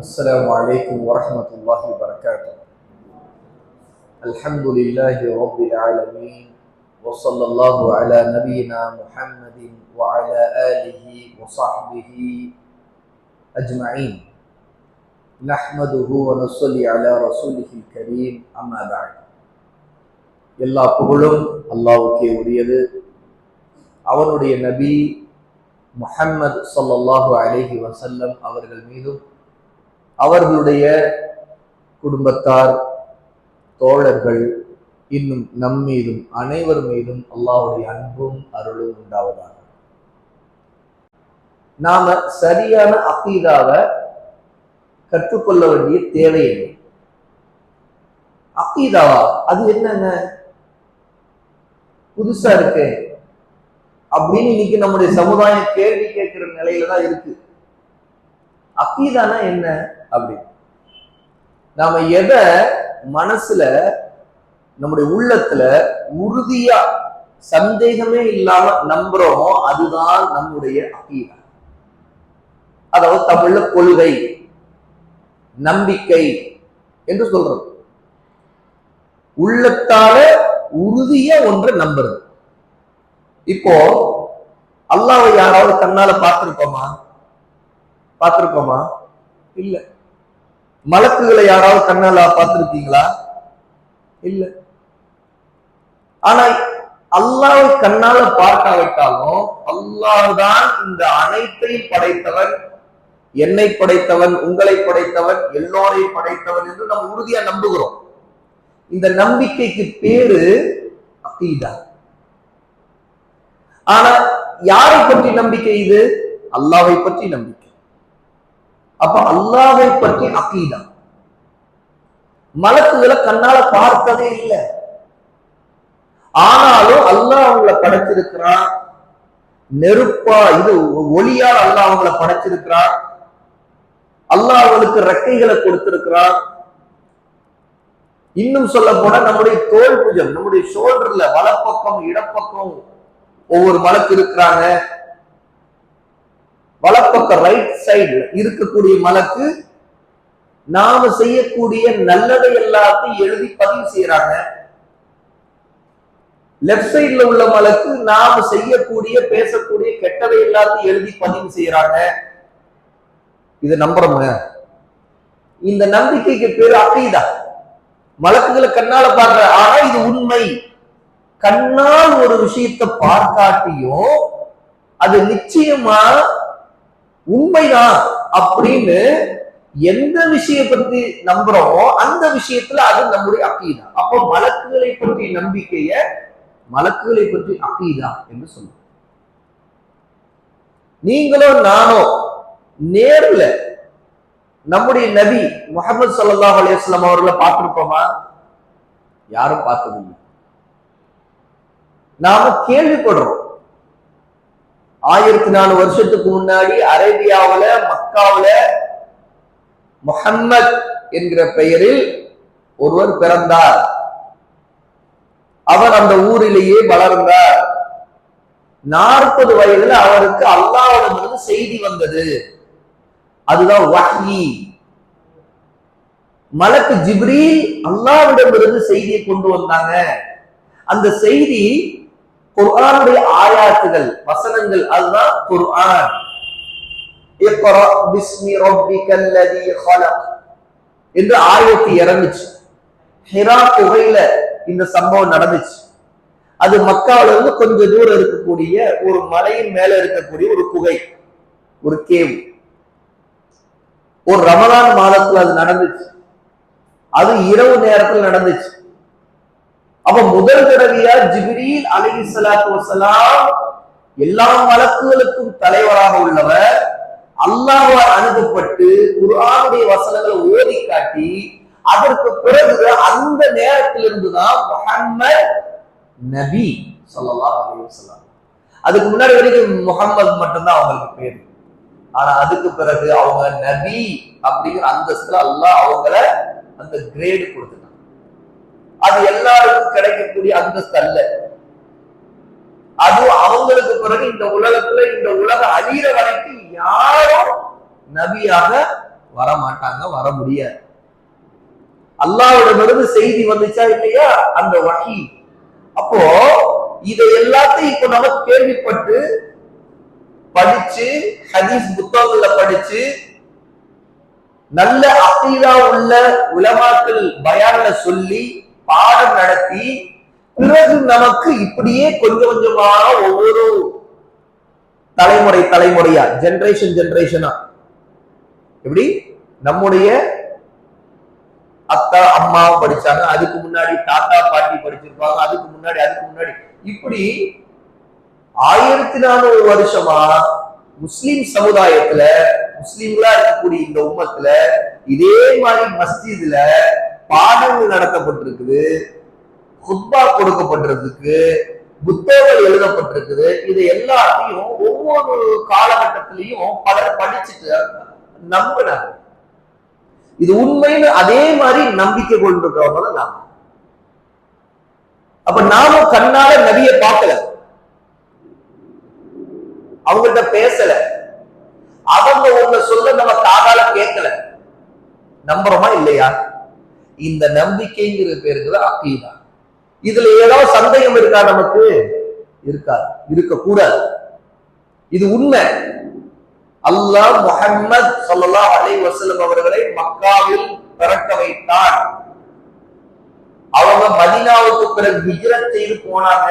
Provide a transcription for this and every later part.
السلام عليكم ورحمة الله وبركاته الحمد لله رب العالمين وصلى الله على نبينا محمد وعلى آله وصحبه أجمعين نحمده ونصلي على رسوله الكريم أما بعد எல்லா புகழும் அல்லாவுக்கே உரியது அவனுடைய நபி முஹம்மது ஸல்லல்லாஹு அலைஹி வஸல்லம் அவர்கள் மீதும் அவர்களுடைய குடும்பத்தார் தோழர்கள் இன்னும் நம் மீதும் அனைவர் மீதும் அல்லாவுடைய அன்பும் அருளும் உண்டாவதாக. நாம சரியான அக்கீதாவை கற்றுக்கொள்ள வேண்டிய தேவை என்ன? அக்கீதாவா அது என்னங்க? புதுசா இருக்கு. அப்படின்னு இன்னைக்கு நம்முடைய சமுதாயம் கேள்வி கேட்கிற நிலையில தான் இருக்கு. அக்கீதானா என்ன அப்படி? நாம எதை மனசுல நம்முடைய உள்ளத்துல உறுதியா சந்தேகமே இல்லாம நம்புறோமோ அதுதான் நம்முடைய அக்கீதா அதாவது தமிழ்ல கொள்கை நம்பிக்கை என்று சொல்றோம் உள்ளத்தால உறுதியா ஒன்றை நம்புறது. இப்போ அல்லாவை யாராவது கண்ணால பார்த்திருக்கோமா பார்த்திருக்கோமா? இல்ல. மலக்குகளை யாராவது கண்ணால பார்த்துருக்கீங்களா? இல்ல. ஆனா அல்லாவை கண்ணால பார்க்காவிட்டாலும் அல்லாஹ் தான் இந்த அனைத்தையும் படைத்தவன் என்னை படைத்தவன் உங்களை படைத்தவன் எல்லோரையும் படைத்தவன் என்று நம்ம உறுதியா நம்புகிறோம். இந்த நம்பிக்கைக்கு பேரு அகீதா. ஆனா யாரை பற்றி நம்பிக்கை இது? அல்லாவை பற்றி நம்பிக்கை. அப்ப அல்லாவை பற்றி அக்கீதா மலக்குகளை கண்ணால பார்த்ததே இல்லை. ஆனாலும் அல்லாஹ் அவங்களை படைச்சிருக்கிறான். நெருப்பா இது ஒளியால் அல்லாஹ் அவங்களை படைச்சிருக்கிறான். அல்லாஹ் அவங்களுக்கு ரெக்கைகளை கொடுத்திருக்கிறான். இன்னும் சொல்ல போனா நம்முடைய தோல் புஜம் நம்முடைய ஷோல்டர்ல வலப்பக்கம் இடப்பக்கம் ஒவ்வொரு மலக்கு இருக்கிறாங்க. வலப்பக்கம் ரைட் சைடு இருக்கக்கூடிய மலக்கு நாம செய்யக்கூடிய நல்லதை எல்லாத்தையும் எழுதி பதிவு செய்யறாங்க. லெப்ட் சைட்ல உள்ள மலக்கு நாம செய்யக்கூடிய பேசக்கூடிய கெட்டதை எல்லாத்தையும் எழுதி பதிவு செய்யறாங்க. இது நம்புறோங்க இந்த நம்பிக்கைக்கு பேரு அக்கீதா மலக்குகளை கண்ணால பாக்குற ஆனா இது உண்மை. கண்ணால் ஒரு விஷயத்தை பார்க்காட்டியும் அது நிச்சயமா உண்மைதான் அப்படின்னு எந்த விஷய பத்தி நம்புறோமோ அந்த விஷயத்துல அது நம்முடைய அக்கீதா அப்போ மலக்குகளை பற்றி நம்பிக்கைய மலக்குகளை பற்றி அக்கீதா என்று சொல்லுவோம். நீங்களோ நானோ நேர்ல நம்முடைய நபி முகமது சல்லாஹ் அலையம் அவர்களை பார்த்திருப்போமா? யாரும் பார்த்ததில்லை. நாம கேள்விப்படுறோம். ஆயிரத்தி நாலு வருஷத்துக்கு முன்னாடி அரேபியாவுல மக்காவுல முஹம்மத் என்கிற பெயரில் ஒருவர் பிறந்தார். அவர் அந்த ஊரிலேயே வளர்ந்தார். நாற்பது வயதுல அவருக்கு அல்லாவிடமிருந்து செய்தி வந்தது. அதுதான் வஹி மலக்கு ஜிப்ரி அல்லாவிடமிருந்து செய்தியை கொண்டு வந்தாங்க. அந்த செய்தி குர்ஆனுடைய ஆயாத்துகள் வசனங்கள் அதுதான் குர்ஆன். இக்ரா பிஸ்மி ரப்பிக்கல் லதீ ஹலக் என்று ஆயத்து இறங்குச்சு. ஹிரா குகையில இந்த சம்பவம் நடந்துச்சு. அது மக்காவில இருந்து கொஞ்சம் தூரம் இருக்கக்கூடிய ஒரு மலையின் மேல இருக்கக்கூடிய ஒரு குகை ஒரு கேவ். ஒரு ரமலான் மாதத்துல அது நடந்துச்சு. அது இரவு நேரத்தில் நடந்துச்சு. அவ முதல் தடவையா ஜிபிரீல் அலி சலாத்து வசலாம் எல்லா வழக்குகளுக்கும் தலைவராக உள்ளவர். அல்லாஹால் அணுகப்பட்டு குரானுடைய வசனங்களை ஓதி காட்டி அதற்கு பிறகு அந்த நேரத்திலிருந்து தான் முஹம்மத் நபி சொல்லலாம் அலி அதுக்கு முன்னாடி வரைக்கும் முகம்மது மட்டும்தான் அவங்களுக்கு பேர். ஆனா அதுக்கு பிறகு அவங்க நபி அப்படிங்கிற அந்தஸ்துல அல்லாஹ் அவங்கள அந்த கிரேடு கொடுத்து அது எல்லாருக்கும் கிடைக்கக்கூடிய அந்தஸ்து அல்ல. அது அவங்களுக்கு பிறகு இந்த உலகத்துல இந்த உலகம் அழியிற வரைக்கும் யாரும் நபியாக வர மாட்டாங்க வர முடியாது. அல்லாவிடமிருந்து செய்தி வந்துச்சா இல்லையா? அந்த வகி. அப்போ இதை எல்லாத்தையும் இப்ப நம்ம கேள்விப்பட்டு படிச்சு ஹதீஸ் புத்தகங்கள்ல படிச்சு நல்ல அசீதா உள்ள உலமாக்கள் பயான்ல சொல்லி பாடம் நடத்தி பிறகு நமக்கு இப்படியே கொஞ்சம் கொஞ்சமாக ஒவ்வொரு தலைமுறை தலைமுறையா ஜெனரேஷன் ஜெனரேஷனா எப்படி? நம்முடைய அத்தா அம்மா படிச்சாங்க அதுக்கு முன்னாடி தாத்தா பாட்டி படிச்சிருப்பாங்க அதுக்கு முன்னாடி அதுக்கு முன்னாடி. இப்படி ஆயிரத்தி நானூறு வருஷமா முஸ்லிம் சமுதாயத்துல முஸ்லிம்களா இருக்கக்கூடிய இந்த உம்மத்துல இதே மாதிரி மஸ்ஜிதுல பாடல்கள் நடத்தப்பட்டிருக்குது குத்பா கொடுக்கப்பட்டிருக்கு புத்தகங்கள் எழுதப்பட்டிருக்குது. இது எல்லாத்தையும் ஒவ்வொரு காலகட்டத்திலையும் பலர் படிச்சுட்டு நம்பினாங்க. இது உண்மைன்னு அதே மாதிரி நம்பிக்கை கொண்டிருக்கிறவங்க தான் நாம. அப்ப நாமும் கண்ணால நபிய பார்க்கல. அவங்கள்ட்ட பேசல. அவங்க ஒண்ணு சொல்ல நம்ம காதால கேட்கல நம்புறோமா இல்லையா? இந்த நம்பிக்கைங்கிற பேருக்கு தான் அக்கீதா இதுல ஏதாவது சந்தேகம் இருக்கா நமக்கு? இருக்காது. இருக்கக்கூடாது. இது உண்மை. அல்லாஹ் முஹம்மது சல்லா அலை வசலம் அவர்களை மக்காவில் பிறக்க வைத்தான் அவங்க மதினாவுக்கு பிறகு ஹிஜ்ரத் செய்து போனாங்க.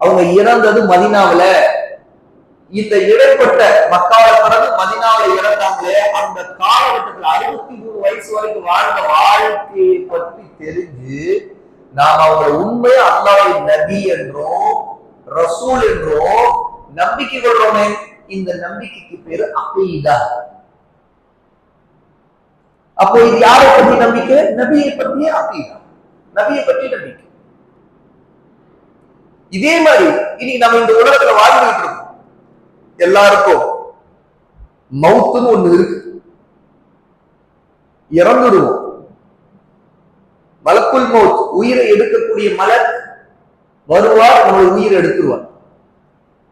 அவங்க இறந்தது மதினாவில. இந்த இடைப்பட்ட மக்காவில பிறகு மதீனாவுல இறந்தாங்களே அந்த காலகட்டத்தில் அறுபத்தி மூணு வயசு வரைக்கும் வாழ்ந்த வாழ்க்கையை பற்றி தெரிஞ்சு நாம் அவங்களை உண்மையா அல்லாவை நபி என்றும் ரசூல் என்றும் நம்பிக்கை கொள்றோமே. இந்த நம்பிக்கைக்கு பேரு அகீதா அப்போ இது யாரை பத்தி நம்பிக்கை? நபியை பற்றிய அகீதா நபியை பற்றி நம்பிக்கை. இதே மாதிரி இனி நம்ம இந்த உலகத்துல வாழ்ந்துட்டு இருக்கோம். எல்லாருக்கும் மவுத்துன்னு ஒண்ணு இருக்கு. இறந்துடுவோம். மலக்குள் மவுத் உயிரை எடுக்கக்கூடிய மலர் வருவார் நம்மளை உயிரை எடுத்துருவார்.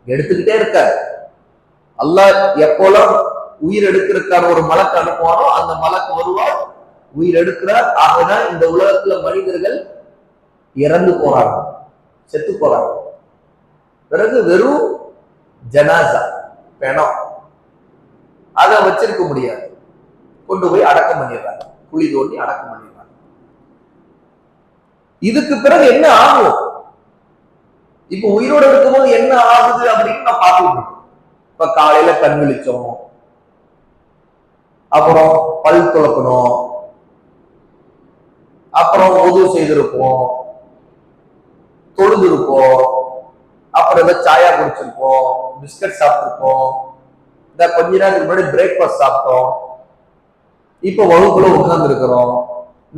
எடுத்துக்கிட்டே இருக்கார். அல்லாஹ் எப்போலாம் உயிர் எடுக்கிறதுக்கான ஒரு மலக்கு அனுப்புவாரோ அந்த மலக்கு வருவார் உயிர் எடுக்கிறார். ஆகதான் இந்த உலகத்துல மனிதர்கள் இறந்து போறாங்க செத்து போறாங்க பிறகு வெறும் ஜனாசா பிணம் அதை வச்சிருக்க முடியாது. கொண்டு போய் அடக்கம் பண்ணிடுறாங்க குழி தோண்டி அடக்கம் பண்ணிடுறாங்க இதுக்கு பிறகு என்ன ஆகும்? இப்ப உயிரோட இருக்கும்போது என்ன ஆகுது அப்படின்னு நான் பார்த்துட்டு இப்ப காலையில கண் விழிச்சோம். அப்புறம் பல் துளக்கணும். அப்புறம் உதவு செய்திருப்போம். தொழுதிருப்போம். அப்புறம் ஏதோ சாயா குடிச்சிருப்போம் பிஸ்கட் சாப்பிட்டிருப்போம். இந்த கொஞ்ச நேரத்துக்கு முன்னாடி பிரேக்ஃபாஸ்ட் சாப்பிட்டோம். இப்போ வகுப்புல உட்கார்ந்து இருக்கிறோம்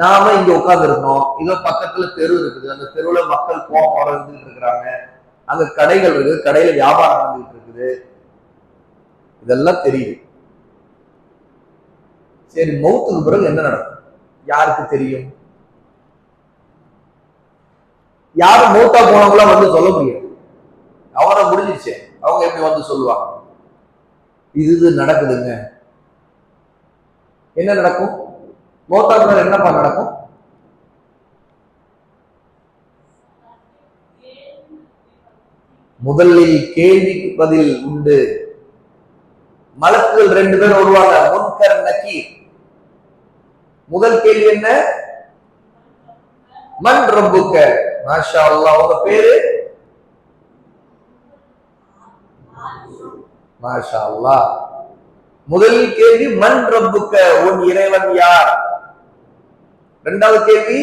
நாம இங்க உட்கார்ந்து இருக்கோம் இதோ பக்கத்துல தெரு இருக்குது. அந்த தெருவுல மக்கள் போக இருந்துட்டு இருக்கிறாங்க. அங்க கடைகள் இருக்குது. கடையில வியாபாரம் நடந்துட்டு இருக்குது. இதெல்லாம் தெரியுது. சரி மௌத்துக்கு பிறகு என்ன நடக்கும்? யாருக்கு தெரியும்? யாரும் மௌத்தா போனவங்களாம் வந்து சொல்ல முடியாது. அவரை முடிஞ்சிச்சு அவங்க எப்படி வந்து சொல்லுவாங்க? இது இது நடக்குதுங்க. என்ன நடக்கும்? மௌத்தா என்னப்பா நடக்கும்? முதலில் கேள்விக்கு பதில் உண்டு. மலக்குகள் ரெண்டு பேர் வருவாங்க முன்கர் நக்கி முதல் கேள்வி என்ன? மண் ரப்புக்க மாஷா அல்லாஹ் உங்க பேரு? மாஷா முதல் கேள்வி மன் ரப்புக்க? உன் இறைவன் யார்? இரண்டாவது கேள்வி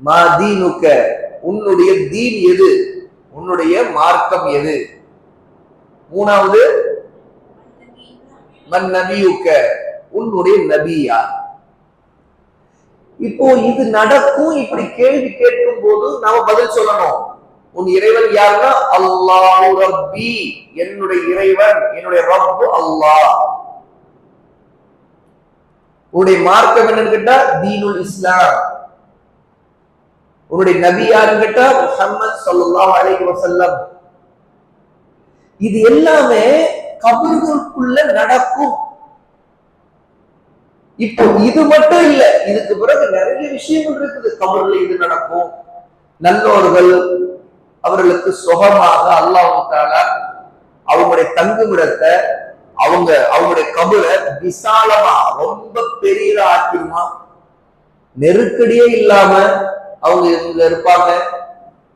மா தீனுக்க? உன்னுடைய தீன் எது? உன்னுடைய மார்க்கம் எது? மூணாவது மன் நபியுக்க? உன்னுடைய நபி யார்? இப்போ இது நடக்கும் இப்படி கேள்வி கேட்கும் போது நாம பதில் சொல்லணும். உன் இறைவன் யாருன்னா? அல்லாஹு ரப்பி. என்னுடைய இறைவன் என்னுடைய ரப்பு அல்லாஹ். உன்னுடைய மார்க்கம் என்னன்னு கேட்டா தீனுல் இஸ்லாம். உன்னுடைய நபி யாருன்னு கேட்டா முஹம்மது சல்லாஹ் அலைஹி வசல்லம் இது எல்லாமே கபர்களுக்குள்ள நடக்கும். இப்போ இது மட்டும் இல்ல இதுக்கு பிறகு நிறைய விஷயங்கள் இருக்குது. கபர்ல இது நடக்கும். நல்லோர்கள் அவர்களுக்கு சுகமாக அல்லாஹு தாலா அவங்களுடைய தங்குமிடத்தை அவங்க அவங்களுடைய கபரை விசாலமா ரொம்ப பெரிய ஆக்கிருமா நெருக்கடியே இல்லாம அவங்க இங்க இருப்பாங்க.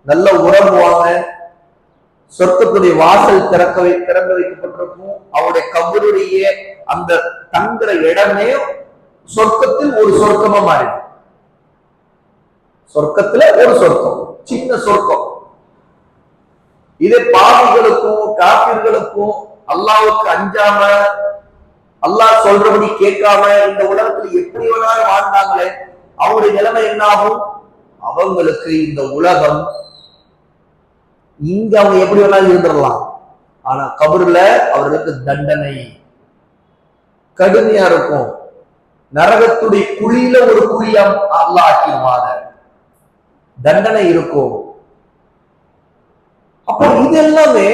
நல்ல உறங்குவாங்க. சொர்க்கத்துடைய வாசல் திறக்க வை திறந்து வைக்கப்பட்டிருக்கும். அவருடைய கபருடைய அந்த தங்குற இடமே சொர்க்கத்தில் ஒரு சொர்க்கமா மாறிடும். சொர்க்கத்துல ஒரு சொர்க்கம் சின்ன சொர்க்கம். இதே பாவிகளுக்கும் காப்பீர்களுக்கும் அல்லாவுக்கு அஞ்சாம அல்லாஹ் சொல்றபடி கேட்காம இந்த உலகத்துல எப்படி வேணாலும் வாழ்ந்தாங்களே அவங்களுடைய நிலைமை என்ன ஆகும் அவங்களுக்கு இந்த உலகம் இங்க அவங்க எப்படி வேணாலும் இருந்துடலாம். ஆனா கபருல அவர்களுக்கு தண்டனை. கடுமையா இருக்கும். நரகத்துடைய குழியில ஒரு குழியம் அல்லாஹ் ஆக்கிடுவாங்க. தண்டனை இருக்கும். அப்ப இது எல்லாமே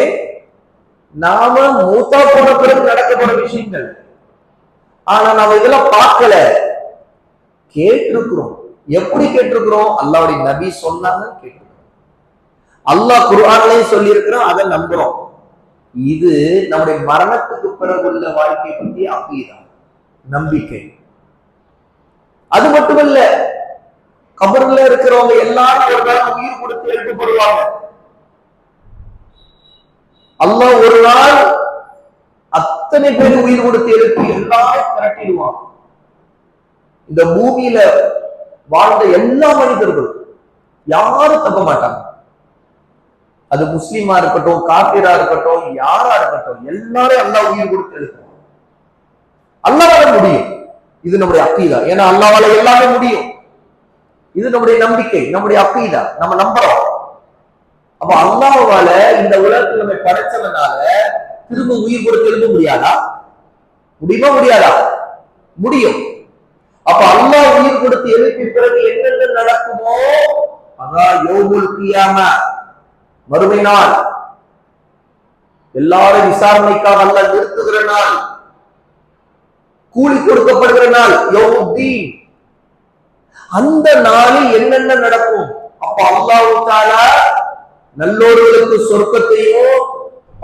நாம மூத்தா போன பிறகு நடக்கப்போற விஷயங்கள். ஆனா நாம இதெல்லாம் பார்க்கல. கேட்டிருக்கிறோம். எப்படி கேட்டிருக்கிறோம்? அல்லாவுடைய நபி சொன்னாங்க கேட்டிருக்கிறோம். அல்லாஹ் குர்ஆன்லயும் சொல்லியிருக்கிறோம் அதை நம்புறோம். இது நம்முடைய மரணத்துக்கு பிறகு உள்ள வாழ்க்கை பற்றி அக்கீதா நம்பிக்கை. அது மட்டுமல்ல கபர்ல இருக்கிறவங்க எல்லாரும் ஒரு நாள் உயிர் கொடுத்து எழுப்பப்படுவாங்க. அல்லாஹ் ஒரு நாள் அத்தனை பேர் உயிர் கொடுத்து எழுப்பி எல்லாரும் திரட்டிடுவான். இந்த பூமியில வாழ்ந்த எல்லா மனிதர்களும் யாரும் தப்ப மாட்டாங்க. அது முஸ்லீமா இருக்கட்டும் காப்பீரா இருக்கட்டும் யாரா இருக்கட்டும் எல்லாரும் அல்லா உயிர் கொடுத்து எழுப்புவான். அல்லாவால முடியும். இது நம்முடைய அக்கீதா ஏன்னா அல்லாவால எல்லாமே முடியும். இது நம்முடைய நம்பிக்கை நம்முடைய அக்கீதா நம்ம நம்புறோம். அப்ப அல்லாஹ்வால இந்த உலகத்துல நம்ம படைச்சவனால திரும்ப உயிர் கொடுத்து எழுப்ப முடியாதா? முடியுமா முடியாதா? முடியும். அப்ப அல்லா உயிர் கொடுத்து எழுப்பி பிறகு என்னென்ன நடக்குமோ? அதான் யோகுல் கியாம. மறுமை நாள். எல்லாரும் விசாரணைக்காக அல்ல நிறுத்துகிற நாள். கூலி கொடுக்கப்படுகிற நாள் யோகுத்தீன் அந்த நாளில் என்னென்ன நடக்கும்? அப்ப அல்லாஹ் நல்லோர்களுக்கு சொர்க்கத்தையும்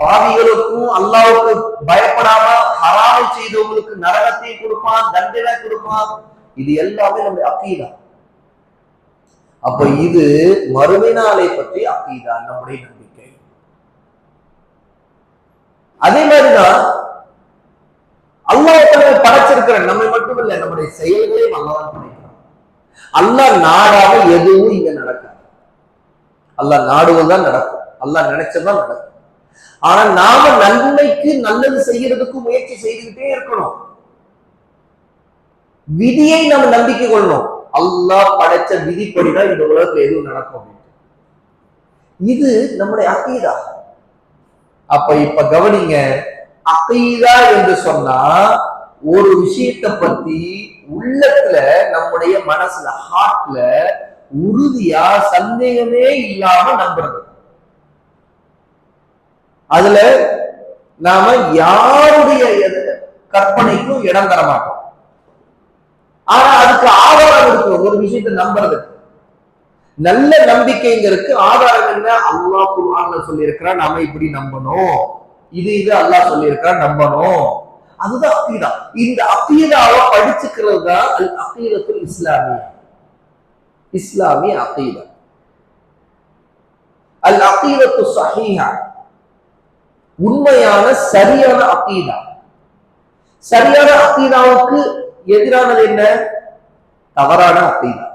பாவிகளுக்கும் அல்லாவுக்கு பயப்படாம ஹராமை செய்தவங்களுக்கு நரகத்தையும் கொடுப்பான் தண்டனை கொடுப்பான். இது எல்லாமே நம்ம அக்கீதா அப்ப இது மறுமை பற்றி அக்கீதா நம்முடைய நம்பிக்கை. அதே மாதிரிதான் அல்லாஹ் படைச்சிருக்கிற நம்மை மட்டுமில்லை நம்முடைய செயல்களையும் அல்லாதான் படைக்கிறான். அல்லாஹ் நாடாக எதுவும் இங்க நடக்காது. அல்லாஹ் நாடுவதுதான் நடக்கும். அல்லா நினைச்சதுதான் நடக்கும். ஆனா நாம நன்மைக்கு நல்லது செய்யறதுக்கு முயற்சி செய்துகிட்டே இருக்கணும். விதியை நம்ம நம்பிக்கை கொள்ளணும். அல்லாஹ் படைச்ச விதிப்படிதான் இந்த உலகத்துல எதுவும் நடக்கும் அப்படின்ட்டு. இது நம்முடைய அக்கீதா அப்ப இப்ப கவனிங்க அக்கீதா என்று சொன்னா ஒரு விஷயத்தை பத்தி உள்ளத்துல நம்முடைய மனசுல ஹார்ட்ல உறுதியா சந்தேகமே இல்லாம நம்புறது. அதுல நாம யாருடைய கற்பனைக்கும் இடம் தர மாட்டோம். ஆனா அதுக்கு ஆதாரம் இருக்கு ஒரு விஷயத்தை நம்புறதுக்கு நல்ல நம்பிக்கைங்கிறதுக்கு ஆதாரம் என்ன? அல்லாஹ் குர்ஆன்ல சொல்லியிருக்கிறான் நாம இப்படி நம்பணும். இது இது அல்லாஹ் சொல்லியிருக்கிறான் நம்பணும். அதுதான் அக்கீதா இந்த அக்கீதாவை படிச்சுக்கிறது தான் அல் அக்கீதத்துல் இஸ்லாமிய அக்கீதா அல் அக்கீதத்து சஹீஹா உண்மையான சரியான அக்கீதா சரியான அக்கீதாவுக்கு எதிரானது என்ன தவறான அக்கீதா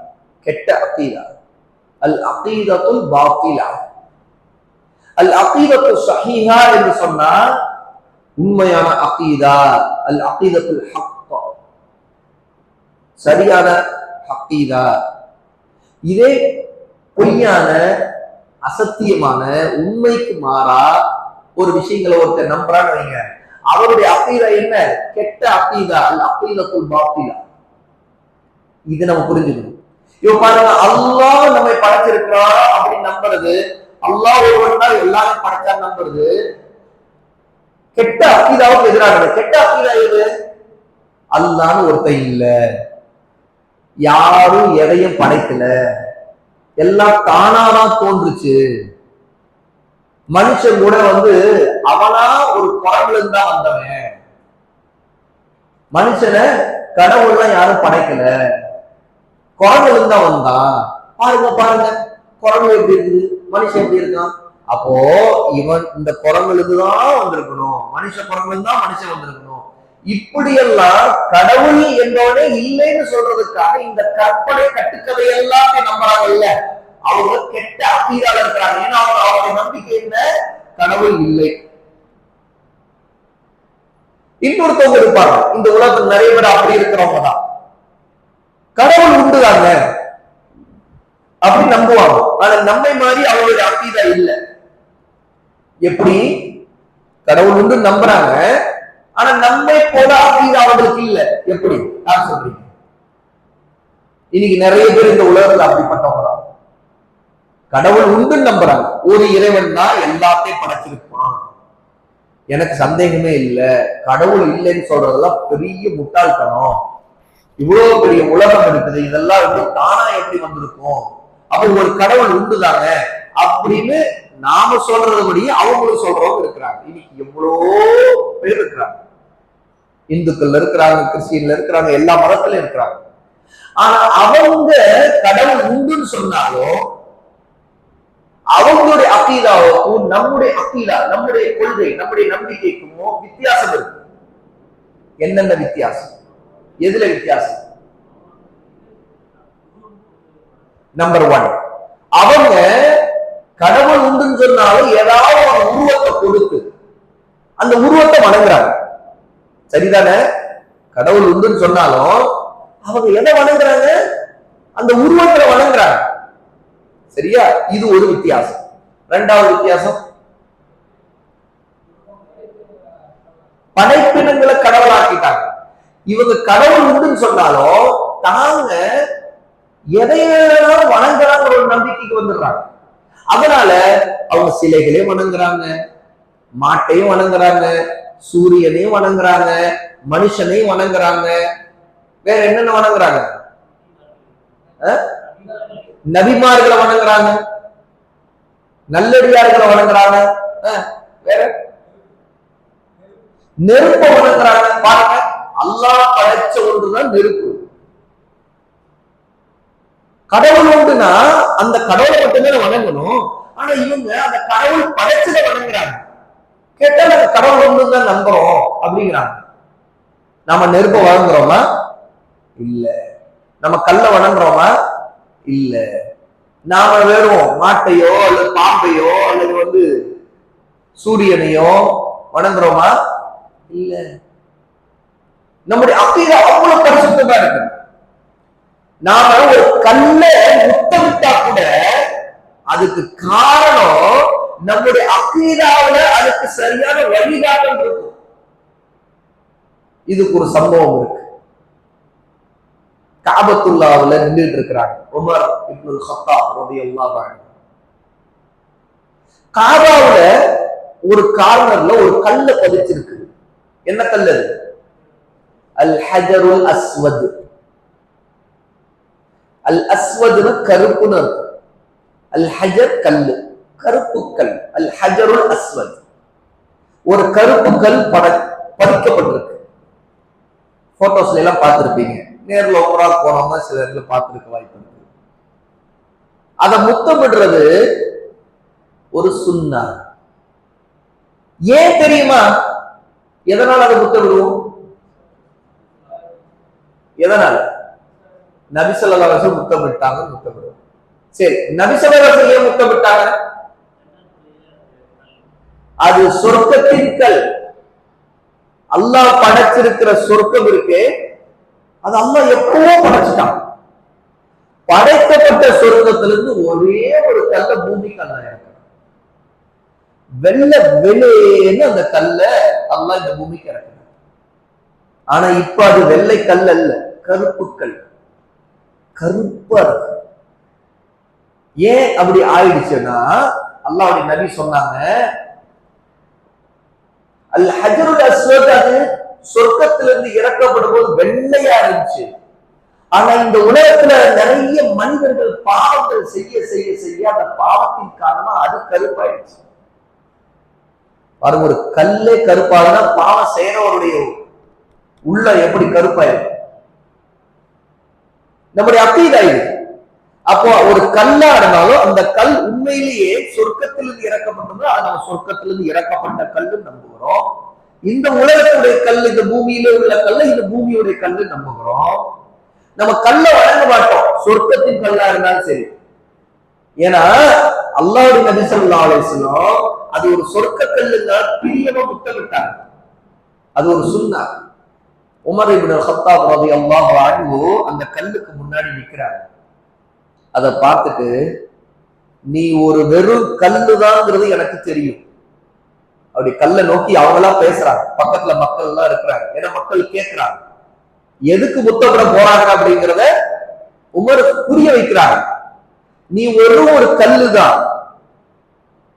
கெட்ட அக்கீதா அல் அகீதத்துல் பாத்திலா அல் அகீதத்து சஹீஹா என்று சொன்னால் உண்மையான அகீதா அல் அகீதத்துல் ஹக் சரியான அகீதா இதே பொய்யான அசத்தியமான உண்மைக்கு மாறா ஒரு விஷயங்களை ஒருத்தர் நம்புறான்னு வைங்க. அவருடைய அக்கீதா என்ன? கெட்ட அக்கீதா அல் அகீதத்துல் பாத்திலா. இது நம்ம புரிஞ்சுக்கணும். இப்ப பாருங்க அல்லாஹ் நம்மை படைச்சிருக்கிறான் அப்படின்னு நம்புறது அல்லாஹ் ஒருவன் தான் எல்லாரும் படைச்சான்னு நம்புறது கெட்ட அப்பீதாவுக்கு எதிரானது கெட்ட அக்கீதா எது? அல்லான்னு ஒருத்தன் இல்ல. யாரும் எதையும் படைக்கல. எல்லாம் தானாதான் தோன்றுச்சு. மனுஷன் கூட வந்து அவனா ஒரு குரங்குல இருந்தா வந்தவன். மனுஷனை கடவுள்லாம் யாரும் படைக்கல. குரங்குல இருந்தா வந்தான். பாருங்க பாருங்க. குரங்கு எப்படி இருக்குது? மனுஷன் எப்படி இருக்கான்? அப்போ இவன் இந்த குரங்குல இருந்துதான் வந்திருக்கணும். மனுஷ குரங்குல தான் மனுஷன் வந்திருக்கணும். இப்படியெல்லாம் கடவுள் என்பவனே இல்லைன்னு சொல்றதுக்காக இந்த கற்பனை கட்டுக்கதை எல்லாத்தையும் நம்புறாங்கல்ல. அவங்க கெட்ட அக்கீதால இருக்கிறாங்க ஏன்னா அவங்க அவங்க நம்பிக்கை என்ன? கடவுள் இல்லை. இன்னொருத்தவங்க இருப்பாங்க. இந்த உலகத்தில் நிறைய பேர் அப்படி இருக்கிறவங்க தான். கடவுள் உண்டுதாங்க. அப்படி நம்புவாங்க. ஆனா நம்மை மாதிரி அவங்களுடைய அத்தீதா இல்லை. எப்படி? கடவுள் உண்டு நம்புறாங்க. ஆனா நம்மை போல அக்கீதா அவங்களுக்கு இல்ல. எப்படி? நான் சொல்றீங்க இன்னைக்கு நிறைய பேர் இந்த உலகத்துல அப்படிப்பட்டவங்க கடவுள் உண்டு நம்புறாங்க. ஒரு இறைவன் தான் எல்லாத்தையும் படைச்சிருப்பான். எனக்கு சந்தேகமே இல்லை. கடவுள் இல்லைன்னு சொல்றதெல்லாம் பெரிய முட்டாள்தனம். இவ்வளவு பெரிய உலகம் இருக்குது. இதெல்லாம் வந்து தானா எப்படி வந்திருக்கும்? அப்ப ஒரு கடவுள் உண்டுதாங்க அப்படின்னு நாம சொல்றதுபடி அவங்களும் சொல்றவங்க இருக்கிறாங்க. இன்னைக்கு எவ்வளோ பேர் இருக்கிறாங்க. இந்துக்கள்ல இருக்கிறாங்க கிறிஸ்டியன்ல இருக்கிறாங்க எல்லா மதத்திலும் இருக்கிறாங்க. ஆனா அவங்க கடவுள் உண்டுன்னு சொன்னாலும் அவங்களுடைய அக்கீதாவுக்கும் நம்முடைய அக்கீதா நம்முடைய கொள்கை நம்முடைய நம்பிக்கைக்கும் வித்தியாசம் இருக்கு. என்னென்ன வித்தியாசம்? எதுல வித்தியாசம்? நம்பர் ஒன் அவங்க கடவுள் உண்டுன்னு சொன்னாலும் ஏதாவது ஒரு உருவத்தை கொடுத்து அந்த உருவத்தை வணங்குறாங்க. சரிதானே? கடவுள் உண்டுன்னு சொன்னாலும் அவங்க எதை வணங்குறாங்க? அந்த உருவத்துல வணங்குறாங்க. சரியா? இது ஒரு வித்தியாசம். ரெண்டாவது வித்தியாசம். படைப்பினங்களை கடவுளாக்கிட்டாங்க. இவங்க கடவுள் உண்டுன்னு சொன்னாலும் தாங்க எதையெல்லாம் வணங்குறாங்கிற ஒரு நம்பிக்கைக்கு வந்துடுறாங்க. அதனால அவங்க சிலைகளையும் வணங்குறாங்க மாட்டையும் வணங்குறாங்க சூரியனையும் வணங்குறாங்க மனுஷனையும் வணங்குறாங்க. வேற என்னென்ன வணங்குறாங்க? நபிமார்களை வணங்குறாங்க. நல்லடியார்களை வணங்குறாங்க. வேற? நெருப்ப வணங்குறாங்க. பாருங்க அல்லாஹ் படைச்ச ஒன்றுதான் நெருப்பு. கடவுள் உண்டுனா அந்த கடவுளை மட்டுமே வணங்கணும். ஆனா இவங்க அந்த கடவுள் படைச்சதை வணங்குறாங்க. கேட்டா கடவுள் ஒன்று தான் நம்புறோம் அப்படிங்கிறாங்க. நாம நெருப்ப வளர்ந்துறோமா இல்ல. நம்ம கல்ல வணங்குறோமா? இல்ல. நாம வெறும் மாட்டையோ அல்லது பாம்பையோ அல்லது வந்து சூரியனையோ வணங்குறோமா? இல்ல. நம்முடைய அக்கீதா அவ்வளவு பரிசுத்தமா இருக்கு. நாம ஒரு கல்ல முத்தமிட்டா கூட அதுக்கு காரணம் நம்முடைய அக்கீதாவில அதுக்கு சரியான வழிகாட்டல் இருக்கும் இதுக்கு ஒரு சம்பவம் இருக்கு காபத்துல்லாவுல நின்றுட்டு இருக்கிறாங்க உமர் இப்னுல் ஹத்தாப் ரலியல்லாஹு அன்ஹு காபாவுல ஒரு கார்னர்ல ஒரு கல்ல பதிச்சிருக்கு என்ன கல் அது அல் ஹஜருல் அஸ்வத் அல் அஸ்வதுன்னு கருப்புன்னு அர்த்தம் அல் ஹஜர் கல்லு கருப்பு கல் அல் ஹஜருல் அஸ்வத். ஒரு கருப்பு கல் பட பதிக்கப்பட்டிருக்கு. போட்டோஸ்ல எல்லாம் பார்த்திருப்பீங்க. நேர்ல ஒவ்வொரு போனவங்க சில இடத்துல பார்த்துருக்க வாய்ப்பு இருக்கு. அதை முத்தமிடுறது ஒரு சுண்ணா ஏன் தெரியுமா? எதனால அதை முத்தமிடுவோம்? எதனால? நபிசல்லாசம் முத்தமிட்டாங்க முத்தமிடுவோம். சரி நபிசல்லாசம் ஏன் முத்தமிட்டாங்க? அது சொர்க்கத்தின் கல் அல்லாஹ் படைச்சிருக்கிற சொர்க்கம் இருக்கு அது அல்லாஹ் எப்பவோ படைச்சிட்டான். படைக்கப்பட்ட சொர்க்கத்திலிருந்து ஒரே ஒரு கல்ல பூமிக்கு அல்ல வெள்ள வெளியேன்னு அந்த கல்ல அல்ல இந்த பூமிக்கு இறக்குது ஆனா இப்ப அது வெள்ளை கல் அல்ல கருப்பு கல். கருப்பா இருக்கு. ஏன் அப்படி ஆயிடுச்சுன்னா அல்லாவுடைய நபி சொன்னாங்க அல் ஹஜருல் அஸ்வத் அது சொர்க்கத்திலிருந்து இறக்கப்படும் போது வெள்ளையா இருந்துச்சு. ஆனா இந்த உலகத்துல நிறைய மனிதர்கள் பாவங்கள் செய்ய செய்ய செய்ய அந்த பாவத்தின் காரணமா அது கருப்பாயிடுச்சு. பாருங்க ஒரு கல்லே கருப்பாகனா பாவம் செய்யறவருடைய உள்ள எப்படி கருப்பாயிருக்கு நம்முடைய அக்கீதா இது. அப்போ ஒரு கல்லா இருந்தாலும் அந்த கல் உண்மையிலேயே சொர்க்கத்திலிருந்து இறக்கப்பட்டது அதை நம்ம சொர்க்கத்திலிருந்து இறக்கப்பட்ட கல்லு நம்புகிறோம். இந்த உலகத்துடைய கல் இந்த பூமியில உள்ள கல்ல இந்த பூமியுடைய கல்லு நம்புகிறோம். நம்ம கல்ல வழங்க மாட்டோம். சொர்க்கத்தின் கல்லா இருந்தாலும் சரி. ஏன்னா அல்லாவுடைய நபி ஸல்லல்லாஹு அலைஹி அது ஒரு சொர்க்க கல்லுங்க பிரியமா முத்தமிட்டாங்க. அது ஒரு சுன்னா உமர் இப்னு ஹத்தாப் ரலியல்லாஹு அல்லாஹ் அந்த கல்லுக்கு முன்னாடி நிக்கிறாங்க. அதை பார்த்துட்டு நீ ஒரு வெறும் கல்லுதான்ங்கிறது எனக்கு தெரியும். அப்படி கல்லை நோக்கி அவங்களா பேசுறாங்க. பக்கத்துல மக்கள் எல்லாம் இருக்கிறாங்க. ஏன்னா மக்கள் கேட்கிறாங்க எதுக்கு முத்தப்பட போறாங்க? அப்படிங்கிறத உமர் புரிய வைக்கிறாங்க நீ ஒரு ஒரு கல்லுதான்.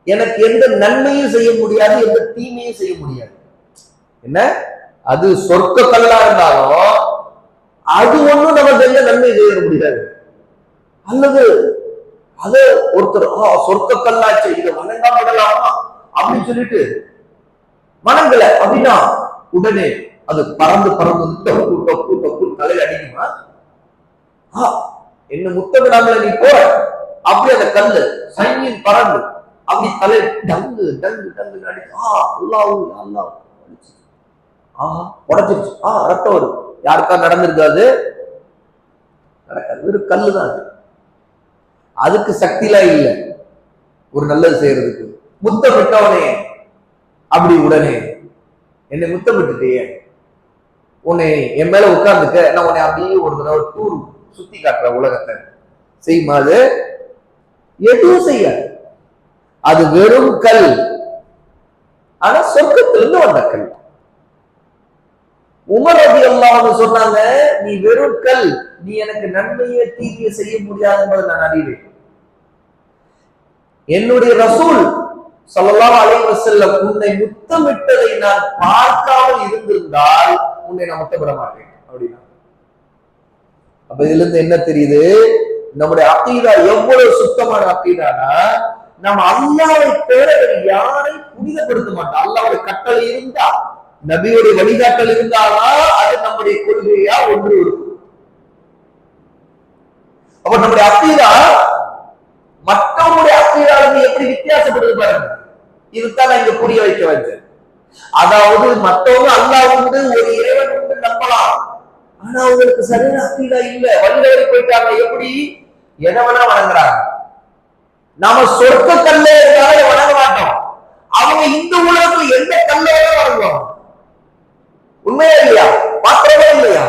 எனக்கு எந்த நன்மையும் செய்ய முடியாது எந்த தீமையும் செய்ய முடியாது. என்ன? அது சொர்க்க கல்லா இருந்தாலும் அது ஒண்ணும் நமக்கு எந்த நன்மை செய்ய முடியாது. அல்லது அது ஒருத்தர் சொர்க்க கல்லாச்சு இதை வணங்காம விடலாமா? அப்படின்னு சொல்லிட்டு வணங்கல அப்படின்னா உடனே அது பறந்து பறந்து வந்து டொக்கு டொக்கு தலையில அடிக்குமா? என்ன என்ன முத்தமிடாமல நீ போற? அப்படி அந்த கல்லு சைனின் பறந்து அப்படி தலை டங்கு டங்கு டங்கு அடிச்சு ஆ அல்லாஹ் அல்லா ஆஹா உடச்சிருச்சு. ஆ ரத்தம் வரும் யாருக்கா நடந்திருக்காது? நடக்காது. வெறும் கல்லு தான் அது. அதுக்கு சக்திலாம் இல்லை. ஒரு நல்லது செய்யறதுக்கு. முத்தப்பட்டவனே அப்படி உடனே. என்னை முத்தப்பட்டுட்டே உன்னை என் மேல உட்கார்ந்துக்க நான் உன்னை அப்படியே ஒரு தடவை டூர் சுத்தி காட்டுற உலகத்தை. செய்யுமா அது? எதுவும் செய்யாது. அது வெறும் கல். ஆனா சொர்க்கத்திலிருந்து வந்த கல். உமர் ரபி அல்லாஹ் சொன்னாங்க நீ வெறும் கல். நீ எனக்கு நன்மையை தீமையை செய்ய முடியாது நான் அறிவேன். என்னுடைய ரசூல் சல்லா அலைவர் வஸல்லம் உன்னை முத்தமிட்டதை நான் பார்க்காமல் இருந்திருந்தால் உன்னை நான் முத்தமிட மாட்டேன் அப்படின்னா. அப்ப இதுல இருந்து என்ன தெரியுது? நம்முடைய அக்கீதா எவ்வளவு சுத்தமான அக்கீதானா நம்ம அல்லாவை தவிர யாரை புனிதப்படுத்த மாட்டோம். அல்லாவுடைய கட்டளை இருந்தா நபியுடைய வழிகாட்டல் இருந்தால்தான் அது நம்முடைய கொள்கையா ஒன்று இருக்கும். அப்ப நம்முடைய அக்கீதா மற்றவங்களுடைய அக்கீதாவுக்கு எப்படி வித்தியாசப்படுது பாருங்க. இதுதான் நான் இங்க புரிய வைக்க வச்சேன் அதாவது மற்றவங்க அல்லாஹ் உண்டு ஒரு இறைவன் உண்டு நம்பலாம். ஆனா அவங்களுக்கு சரியான அக்கீதா இல்ல. வழிதவறி போயிட்டாங்க எப்படி? எதவனா வணங்குறாங்க. நாம சொர்க்க கல்ல இருந்தாலும் வணங்க மாட்டோம். அவங்க இந்த உலகத்துல எந்த கல்ல வேணா வணங்குவாங்க? உண்மையா இல்லையா? மாத்திரமே இல்லையா?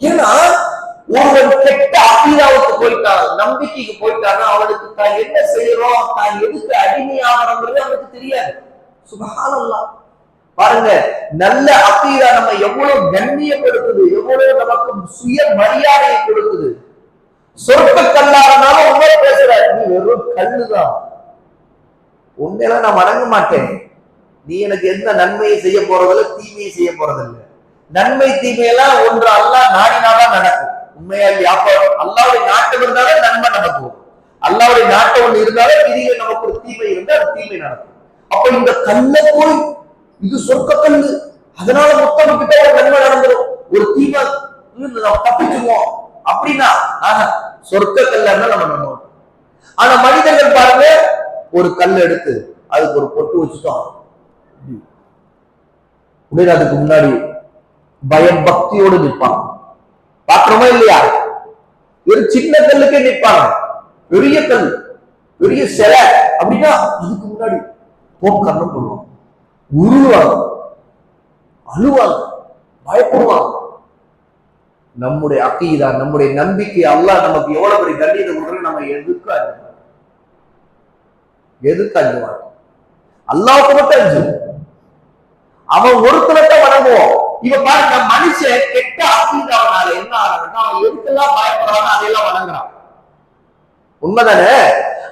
ஏன்னா ஒருவன் கெட்ட அக்கீதாவுக்கு போயிட்டான் நம்பிக்கைக்கு போயிட்டான்னா அவனுக்கு தான் என்ன செய்யறோம் தான் எதுக்கு அடிமையாகிறோங்கிறது அவனுக்கு தெரியாது. சுபஹானல்லாஹ் பாருங்க நல்ல அக்கீதா நம்ம எவ்வளவு கண்ணியப்படுத்துது எவ்வளவு நமக்கு சுய மரியாதையை கொடுக்குது. சொற்ப கல்லாரனாலும் உண்மையை பேசுற நீ வெறும் கல்லுதான். உண்மையில நான் வணங்க மாட்டேன். நீ எனக்கு எந்த நன்மையை செய்ய போறதில்ல தீமையை செய்ய போறதில்ல. நன்மை தீமையெல்லாம் ஒன்று அல்ல நாடினாதான் நடக்கும். உண்மையா இல்லையா? அப்ப அல்லாவுடைய நாட்டம் இருந்தாலே நன்மை நடக்கும் அல்லாவுடைய நாட்டம் ஒண்ணு இருந்தாலே விதிகள் நமக்கு ஒரு தீமை இருந்தால் அது தீமை நடக்கும். அப்ப இந்த கல்ல போய் இது சொர்க்க கல்லு. அதனால மொத்தம் கிட்ட ஒரு நன்மை நடந்துரும். ஒரு தீமை தப்பிச்சுவோம் நம்ம அப்படின்னா ஆக சொர்க்க கல்லா நம்ம நம்புவோம் ஆனா மனிதர்கள் பாருங்க ஒரு கல் எடுத்து அதுக்கு ஒரு பொட்டு வச்சுட்டோம். உடனே அதுக்கு முன்னாடி பயபக்தியோடு நிற்பான் பாக்குறோமா இல்லையா? ஒரு சின்ன கல்லுக்கே நிற்பாங்க. பெரிய கல் பெரிய சிலை. அப்படின்னா அதுக்கு முன்னாடி போக்கரணம் பண்ணுவாங்க உருவாங்க. அழுவாங்க. பயப்படுவாங்க. நம்முடைய அக்கீதா நம்முடைய நம்பிக்கை அல்லாஹ் நமக்கு எவ்வளவு பெரிய கண்ணியத்தை கொடுக்குறது நம்ம எதுக்கு அஞ்சு எதுக்கு அஞ்சுவாங்க அல்லாவுக்கு மட்டும் அஞ்சு அவன் ஒருத்தனை வணங்குவோம் இவ பாருங்க மனுஷன் கெட்ட அக்கீதாவனால என்ன ஆகுதுன்னா அவன் எதுக்கெல்லாம் பயப்படுறானோ அதையெல்லாம் வணங்குறான். உண்மைதானே?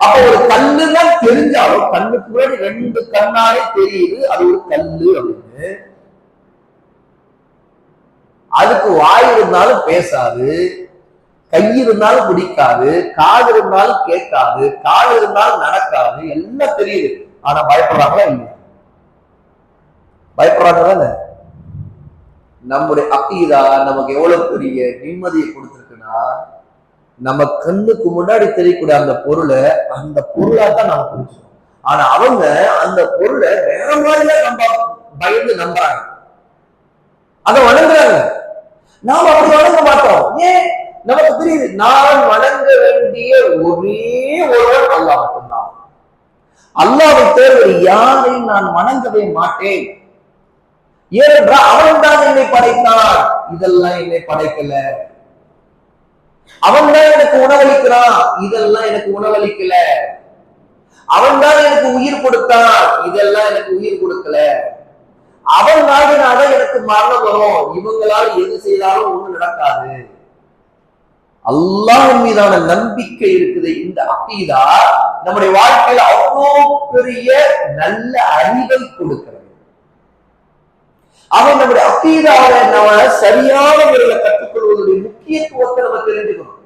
அப்ப ஒரு கல்லு தான் தெரிஞ்சாலும் கண்ணுக்கு முன்னாடி ரெண்டு கண்ணாலே தெரியுது அது ஒரு கல்லு அப்படின்னு. அதுக்கு வாய் இருந்தாலும் பேசாது கை இருந்தாலும் பிடிக்காது காது இருந்தாலும் கேட்காது கால் இருந்தாலும் நடக்காது எல்லாம் தெரியுது. ஆனா பயப்படுறாங்களா இல்லையா? பயப்படுறாங்க தானே நம்முடைய அக்கீதா நமக்கு எவ்வளவு பெரிய நிம்மதியை கொடுத்துருக்குன்னா நம்ம கண்ணுக்கு முன்னாடி தெரியக்கூடிய அந்த பொருளை அந்த பொருளா தான் நம்ம புரிஞ்சுக்கணும். ஆனா அவங்க அந்த பொருளை வேற மாதிரிதான் நம்ப பயந்து நம்புறாங்க. அதை வணங்குறாங்க. நாம் அப்படி வணங்க மாட்டோம். ஏன்? நமக்கு தெரியுது நான் வணங்க வேண்டிய ஒரே ஒருவர் அல்லாஹ் மட்டும்தான். அல்லாவை தவிர யாரை நான் வணங்கவே மாட்டேன். ஏனென்றால் அவன் தான் என்னை படைத்தான். இதெல்லாம் என்னை படைக்கல. அவன் தான் எனக்கு உணவளிக்கிறான். இதெல்லாம் எனக்கு உணவளிக்கல. அவன் தான் எனக்கு உயிர் கொடுத்தான். இதெல்லாம் எனக்கு உயிர் கொடுக்கல. அவன் நாடினால எனக்கு மரணம் வரும். இவங்களால் எது செய்தாலும் ஒண்ணு நடக்காது. அல்லாஹ் மீதான நம்பிக்கை இருக்குது. இந்த அக்கீதா நம்முடைய வாழ்க்கையில அவ்வளோ பெரிய நல்ல அறிவை கொடுக்க அவன் நம்முடைய அக்கீதாவை நம்ம சரியான முறையில கற்றுக்கொள்வதனுடைய முக்கியத்துவத்தை நம்ம தெரிஞ்சுக்கணும்.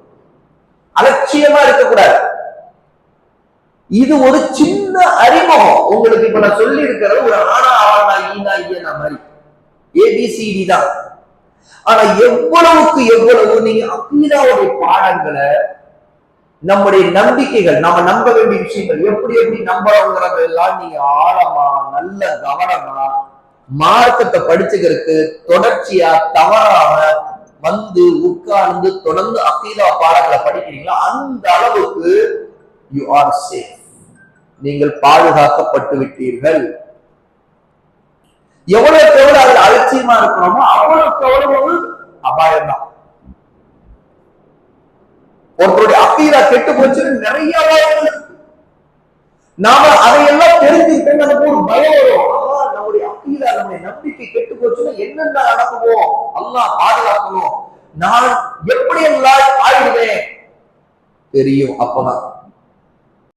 அலட்சியமா இருக்கக்கூடாது. இது ஒரு சின்ன அறிமுகம். உங்களுக்கு இப்ப நான் சொல்லி இருக்கிறது ஒரு ஆனா ஆனா ஈனா ஈனா மாதிரி. ஏபிசிடி தான். ஆனா எவ்வளவுக்கு எவ்வளவு நீங்க அக்கீதாவுடைய பாடங்களை நம்முடைய நம்பிக்கைகள் நம்ம நம்ப வேண்டிய விஷயங்கள் எப்படி எப்படி நம்பறோங்கிறதெல்லாம் நீங்க ஆழமா நல்ல கவனமா மார்க்கத்தை படிச்சுக்கிறதுக்கு தொடர்ச்சியா தவறாம வந்து உட்கார்ந்து தொடர்ந்து அக்கீதா பாடங்களை படிக்கிறீங்களா அந்த அளவுக்கு யூ ஆர் சேஃப் நீங்கள் பாதுகாக்கப்பட்டு விட்டீர்கள். எவ்வளவு எவ்வளவு அதில் அலட்சியமா இருக்கிறோமோ அவ்வளவுக்கு எவ்வளவு அபாயம் தான் ஒருத்தருடைய அக்கீதா கெட்டு போச்சுன்னு நிறைய அபாயங்கள் நாம அதையெல்லாம் தெரிஞ்சுக்கிட்டு நமக்கு ஒரு பயம் வரும். ஆஹா, நம்முடைய நம்பிக்கை கெட்டு போச்சுன்னா என்னென்ன நடக்குமோ அல்லாஹ் பாதுகாக்கணும். நான் எப்படி எல்லாம் ஆயிடுவேன்? தெரியும் அப்பதான்.